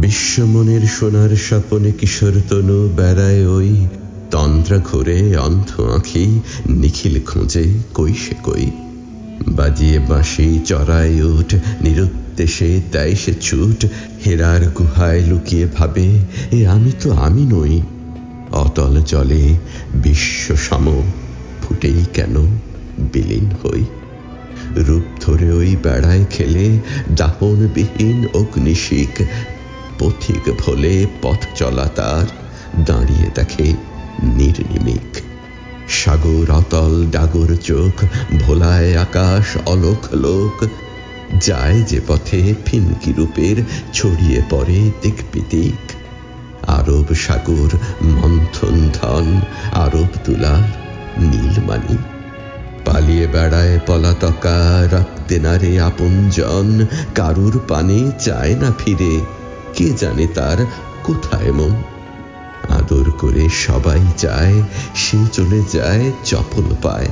বিশ্বমনের সোনার স্বপনে কিশোর তনু বেড়ায় ওই তন্ত্রা ঘোরে অন্ধ আঁখি, নিখিল খোঁজে কই সে কই। বাজিয়ে বাঁশি চড়ায় উঠ, নিরুদ্দেশে দেয় সে ছুট, হেরার গুহায় লুকিয়ে ভাবে, এ আমি তো আমি নই। অতল জলে বিশ্ব সম, ফুটেই কেন বিলীন হই? রূপ ধরে ওই বেড়ায় খেলে দাহনবিহীন অগ্নিশিক পথিক ভোলে পথ চলা তার, দাঁড়িয়ে দেখে নির্নিমিক। সাগর অতল, ডাগর চোখ, ভোলায় আকাশ, অলোক লোক। যায় যে পথে ফিনকি রূপের, ছড়িয়ে পড়ে দিকপিদিক আরব সাগর, মন্থন ধন, আরব তুলার নীলমানি পালিয়ে বেড়ায় পলাতকা রাখতে না রে আপনজন, কারুর পানে চায় না ফিরে। কে জানে তার কোথায় মন? আদর করে সবাই যায় সে চলে যায়, চপল পায়।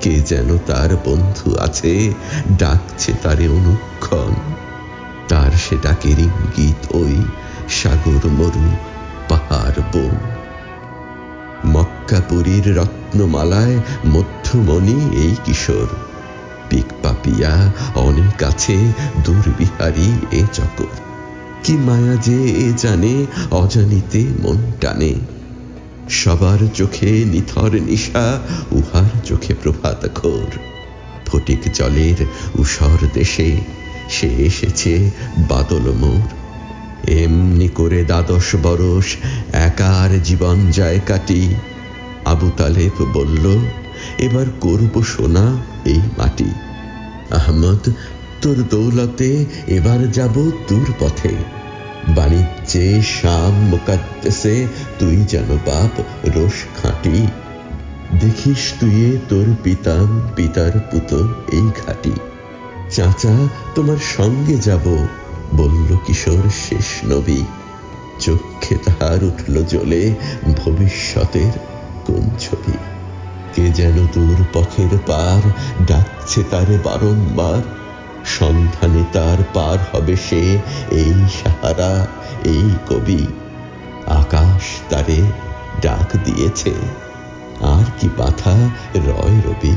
কে যেন তার বন্ধু আছে, ডাকছে তারে অনুক্ষণ। তার সে ডাকের ইঙ্গিত ওই সাগর মরু পাহাড় বন। মক্কাপুরীর রত্নমালায় মধ্যমণি এই কিশোর। পিক পাপিয়া অনেক আছে, দুর্বিহারী এ চকর। কি মায়া যে এ জানে, অজানিতে মন টানে। সবার চোখে নিথর নিশা, উহার চোখে প্রভাত ঘোর। ফটিক জলের উষর দেশে, সে এসেছে বাদল মোর। এমনি করে দ্বাদশ বরস একার জীবন যায় কাটি। আবু তালেব বলল, এবার করব সোনা এই মাটি। আহমদ তোর দৌলতে, এবার যাব দূর পথে। বাণিজ্যে শাম মোকাদ্দেসে, তুই যেন বাপ রোষ খাঁটি। দেখিস তুই তোর পিতাম, পিতার পুত এই ঘাটি। চাচা, তোমার সঙ্গে যাব, বলল কিশোর শেষ নবী। চক্ষে তাহার উঠল জ্বলে, ভবিষ্যতের কোন ছবি? কে যেন দূর পথের পার ডাকছে তারে বারংবার সন্ধানে তার পার হবে সে, এই সাহারা, এই কবি। আকাশ তারে ডাক দিয়েছে, আর কি পাথা রয় রবি।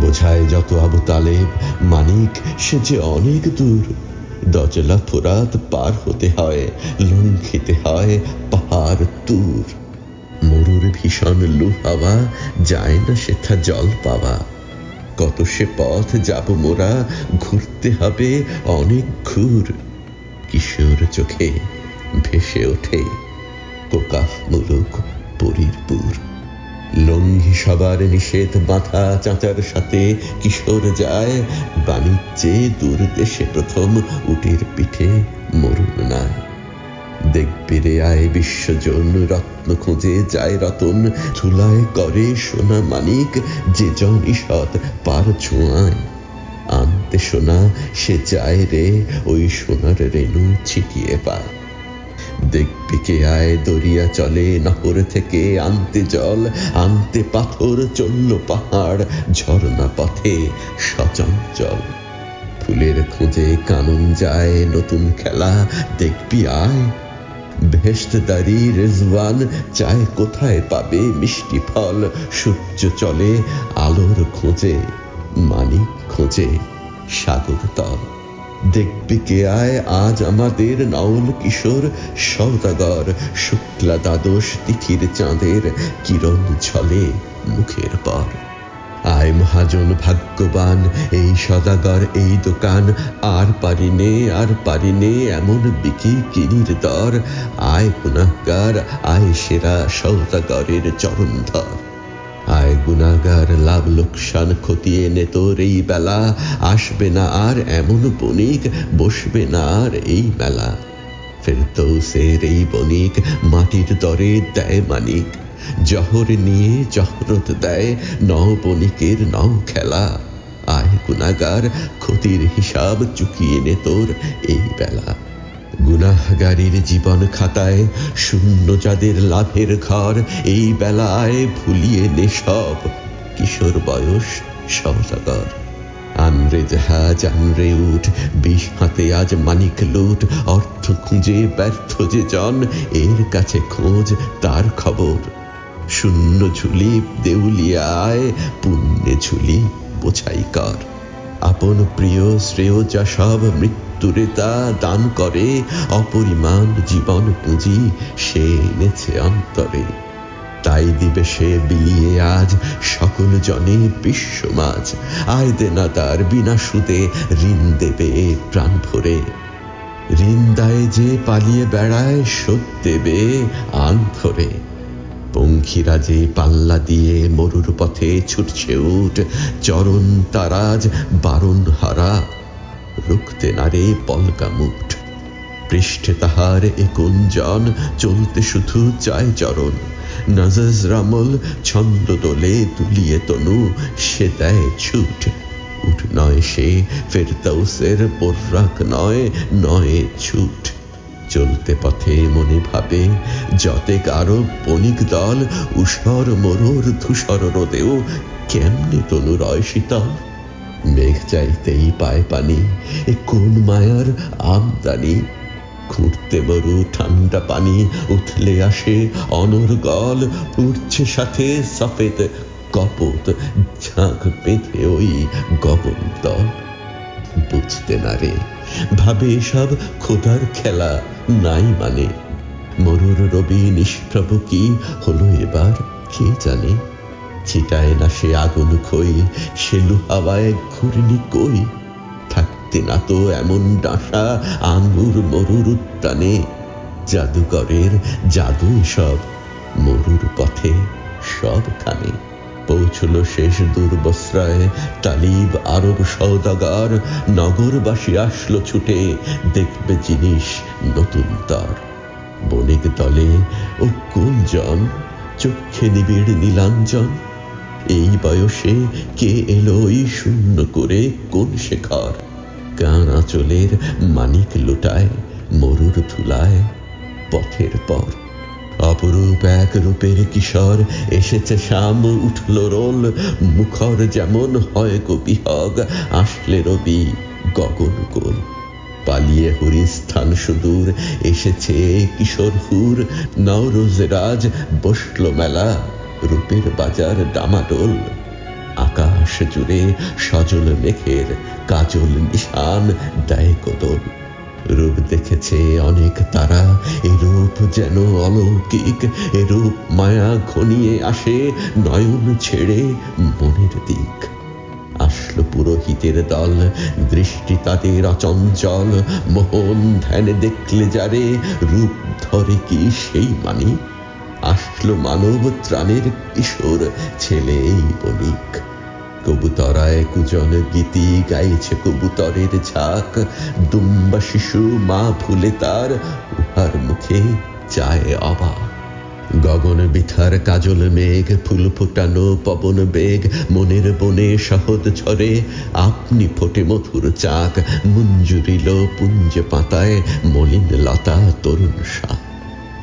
বোঝায় যত আবু তালেব, মানিক, সে যে অনেক দূর। দজলা ফোরাত পার হতে হয় লঙ্ঘিতে হয় পাহাড় তুর। মরুর ভীষণ লু হাওয়া যায় না সেথা জল পাওয়া। কত সে পথ যাব মোরা, ঘুরতে হবে অনেক ঘুর। কিশোর চোখে ভেসে ওঠে কোকাফ মুলুক পরিরপুর। লঙ্ঘি সবার নিষেধ, মাথা চাচার সাথে কিশোর যায়, বাণিজ্যে দূর দেশে প্রথম উটের পিঠে মরুন নাই দেখবি রে আয় বিশ্বজন, রত্ন খোঁজে যায় রতন। ধুলায় করে সোনা মানিক, যে জন ঈষৎ পার ছোঁয়ায়। আনতে সোনা, সে যায় রে, ওই সোনার রেণু ছিটিয়ে পায় দেখবি কে আয় দরিয়া চলে নহর থেকে আনতে জল, আনতে পাথর চলল পাহাড়, ঝর্ণা পথে সচঞ্চল। ফুলের খোঁজে কানুন যায় নতুন খেলা, দেখবি আয় ভেস্টদারি রেজওয়ান, চায় কোথায় পাবে মিষ্টি ফল? সূর্য চলে, আলোর খোঁজে, মানিক খোঁজে, সাগর তল। দেখবি কে আয়? আজ আমাদের নাউল কিশোর সৌদাগর শুক্লা দ্বাদশ তিথির চাঁদের কিরণ ছলে মুখের পর। আয় মহাজন ভাগ্যবান, এই সদাগর, এই দোকান, আর পারিনে আর পারিনে এমন বিকি কিনির দর। আয় গুনাহগার আয় সেরা সৌদাগরের চরণ ধর আয় গুনাগার লাভ লোকসান খতিয়ে নে তোর এই বেলা। আসবে না আর এমন বণিক, বসবে না আর এই মেলা। ফেরদৌসের এই বণিক, মাটির দরে দেয় মানিক। জহর নিয়ে জহরত দেয় নও বণিকের নও খেলা আয় গুনাগার, ক্ষতির হিসাব চুকিয়ে নে তোর এই বেলা। গুনাহগারীর জীবন খাতায়, শূন্য যাদের লাভের ঘর, এই বেলায় ভুলিয়ে নে সব। কিশোর বয়স আন আনরে জাহাজ, আনরে উঠ, বিষ হাতে আজ মানিক লুট। অর্থ খুঁজে ব্যর্থ যে জন, এর কাছে খোঁজ, তার খবর। শূন্য ঝুলি দেউলিয়ায় পুণ্যে ঝুলি বোঝাই কর। আপন প্রিয় শ্রেয় যা সব মৃত্যুরে তা দান করে, অপরিমাণ জীবন পুঁজি সে এনেছে অন্তরে। তাই দিবে সে বিলিয়ে আজ সকল জনে বিশ্বমাজ আয় দে না তার বিনা সুদে, ঋণ দেবে প্রাণ ভরে। ঋণ দায় যে পালিয়ে বেড়ায়, শোধ দেবে আন ধরে। পঙ্খিরা যে পাল্লা দিয়ে মরুর পথে ছুটছে উঠ চরণ তারাজ, বারণ হারা। রুখতে নারে পলকা মুঠ। পৃষ্ঠে তাহার এ কুঞ্জন চলতে শুধু চায় চরণ। নজজ রামল, ছন্দ দোলে তুলিয়ে তনু, সে দেয় ছুট। উঠ নয় সে ফেরদাউসের পোর্রাক নয় নয় ছুট। চলতে পথে মনে ভাবে, যতে কারও বণিক দল উষর মরুর ধূসর রোদেও কেমনে তনু রয় শীতল। মেঘ চাইতেই পায় পানি এ কোন মায়ার আমদানি। ঘুরতে মরু ঠান্ডা পানি, উঠলে আসে অনর্গল উঠছে সাথে সফেদ কপত, ঝাঁক বেঁধে ওই গগন দল। বুঝতে না রে। ভাবে সব খোদার খেলা নাই মানে। মরুর রবি নিষ্প্রভ কি হলো এবার, কে জানে? ছিটায় না সে আগুন খই সে হাওয়ায় ঘুরনি কই? থাকতে না তো এমন ডাসা আঙ্গুর মরুর উদ্যানে জাদুকরের জাদু সব মরুর পথে সবখানে। পৌঁছল শেষ দুর্বস্রায়। তালিব আরব সৌদাগার নগরবাসী আসলো ছুটে। দেখবে জিনিস নতুন তার। বণিক দলে, ও কুঞ্জন চক্ষে নিবিড় নীলাঞ্জন। এই বয়সে কে এলো ওই শূন্য করে কোন শেখর? কান আঁচলের মানিক লুটায়, মরুর ধুলায়, পথের পর। অপরূপ এক রূপের কিশোর এসেছে শাম, উঠল রোল, মুখর যেমন হয় কপিহগ আসলে রবি গগন গোল পালিয়ে হরিস্থান সুদূর এসেছে কিশোর হুর, নওরোজ রাজ বসল মেলা, রূপের বাজার ডামাডোল। আকাশ জুড়ে সজল মেঘের কাজল নিশান দেয় কদল। রূপ দেখেছে অনেক তারা। এ রূপ যেন অলৌকিক, এ রূপ মায়া ঘনিয়ে আসে নয়ন ছেড়ে মনের দিক। আসলো পুরোহিতের দল, দৃষ্টি তাদের অচঞ্চল, মোহন ধ্যানে দেখলে যারে রূপ ধরে কি সেই মানি আসলো মানব ত্রাণের কিশোর ছেলে এই বণিক। কবুতরায় কুজন গীতি গাইছে কবুতরের ঝাঁক। দুম্বা শিশু মা ভুলে তার উহার মুখে চায় অবাক। গগন বিথার কাজল মেঘ, ফুল ফোটানো পবন বেগ, মনের বনে সহদ ঝরে আপনি ফোটে মধুর চাক। মুঞ্জুরিল পুঞ্জ পাতায় মলিন লতা তরুণ শাক।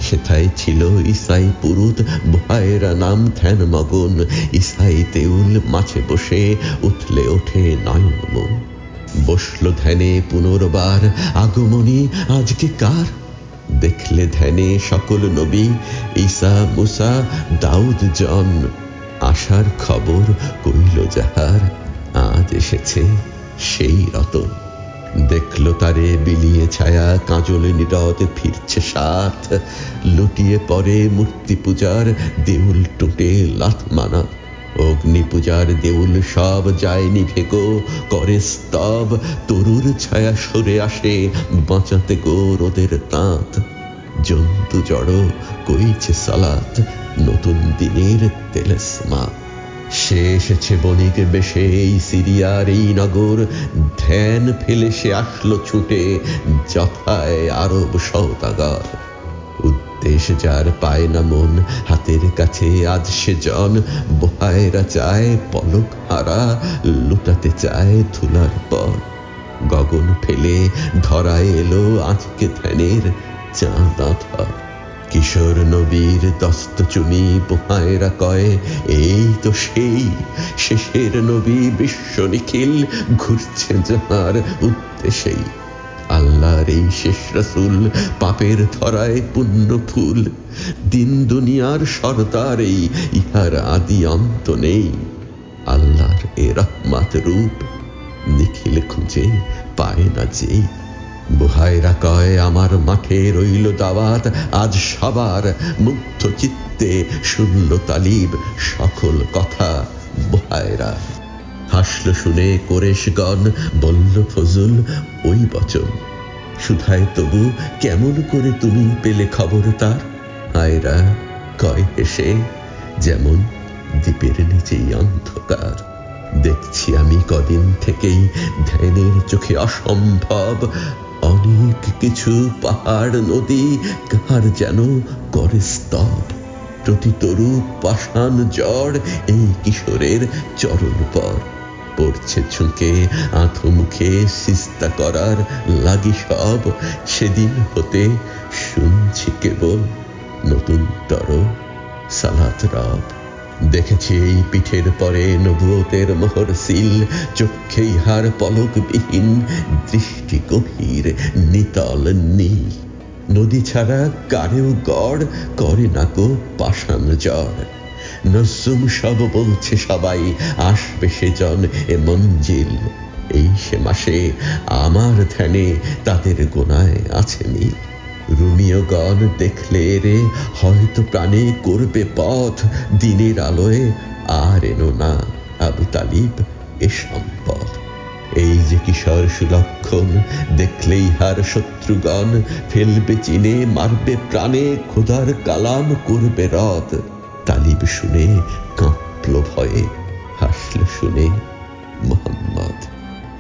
সেথায় ছিল ইসাই পুরুত ভয়েরা নাম ধ্যান মগন। ইসাই তেউল মাছে বসে উঠলে ওঠে নয়ন মন। বসল ধ্যানে পুনর্বার, আগমনী আজকে কার? দেখলে ধ্যানে সকল নবী, ঈসা, মুসা, দাউদ জন। আশার খবর কইল যাহার, আজ এসেছে সেই রতন। দেখল তারে বিলিয়ে ছায়া, কাঁজলে নীরদ ফিরছে সাথ। লুটিয়ে পরে মূর্তি পূজার, দেউল টুটে লাথ মানা। অগ্নি পূজার দেউল সব যায় নিভে গো করে স্তব, তরুর ছায়া সরে আসে বাঁচাতে গো রোদের তাঁত। জন্তু জড় কইছে সালাত, নতুন দিনের তেলেসমা সে এসেছে বণিক বেশে, এই সিরিয়ার এই নগর। ধ্যান ফেলে সে আসলো ছুটে, যথায় আরব সৌদাগর উদ্দেশ যার পায় না মন, হাতের কাছে আজ সে জন। বোহায়রা চায় পলক হারা, লুটাতে চায় ধুলার পর। গগন ফেলে ধরা এলো আজকে ধ্যানের চাঁদ আধা কিশোর নবীর দস্তচুনি পোহায়রা কয়, এই তো সেই শেষের নবী বিশ্ব নিখিল ঘুরছে যাহার উদ্দেশ্যেই। আল্লাহর এই শেষ রাসুল পাপের ধরায় পুণ্য ফুল। দিন দুনিয়ার সর্দার এই ইহার আদি অন্ত নেই। আল্লাহর এ রহমাত রূপ নিখিল খুঁজে পায় না যেই বুহাইরা কয়, আমার মাঠে রইল দাওয়াত, আজ সবার মুগ্ধ চিত্তে শুনল তালিব সকল কথা। বুহাইরা হাসল শুনে কোরেশগণ বলল, ফজল, ওই বচন সুধায় তবু কেমন করে তুমি পেলে খবর তার? আয়রা কয় হেসে যেমন দ্বীপের নিচেই অন্ধকার, দেখছি আমি কদিন থেকেই ধ্যানের চোখে অসম্ভব অনেক কিছু পাহাড়, নদী কার যেন করে স্তব। প্রতি তরু পাষাণ জ্বর এই কিশোরের চরণ পর। পড়ছে ঝুঁকে, আঁথো মুখে সিস্তা করার লাগি সব। সেদিন হতে শুনছি কেবল নতুন তর, সালাত রব। দেখেছি এই পিঠের পরে নবুয়তের মোহর সিল চক্ষে ইহার পলকবিহীন, দৃষ্টি গভীর, নিতল নীল। নদী ছাড়া কারেও গড়, করে না কো পাষাণ জ্বর। নসুম সব বলছে সবাই, আসবে সেজন এ মঞ্জিল। এই সে মাসে আমার ধ্যানে তাদের গোনায় আছে মিল। রুমিয়গণ দেখলে রে, হয়তো প্রাণে করবে পথ। দিনের আলোয় আর এনো না, আবু তালিব, এ সম্পদ। এই যে কিশোর সুলক্ষণ, দেখলেই হার শত্রুগণ, ফেলবে চিনে, মারবে প্রাণে, খোদার কালাম করবে রদ তালিব শুনে কাঁপল ভয়ে, হাসল শুনে মোহাম্মদ।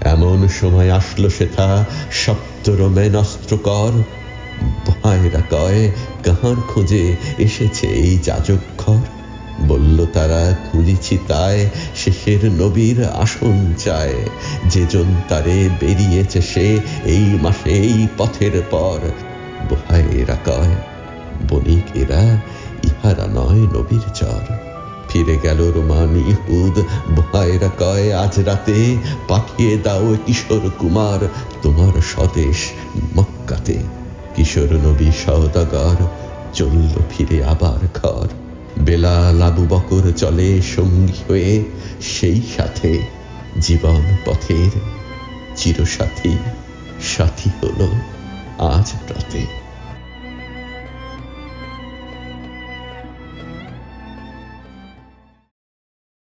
এমন সময় আসলো সেথা সপ্তরমেন অস্ত্রকর ভাইরা কয়, কাহার খোঁজে এসেছে এই যাজক্ষর বলল, তারা খুঁজেছি তাই শেষের নবীর আসন চায়। যেজন তারে বেরিয়েছে সে এই মাসে এই পথের পর। ভাইরা কয়, বণিক এরা ইহারা নয় নবীর চর। ফিরে গেল রোমান ইহুদ, ভাইরা কয়, আজ রাতে পাঠিয়ে দাও কিশোর কুমার, তোমার স্বদেশ সওদাগর, চলল ফিরে আবার ঘর। বেলা লাবু বকর চলে সঙ্গী হয়ে সেই সাথে জীবন পথের চিরসাথী সাথী হল আজ রাতে।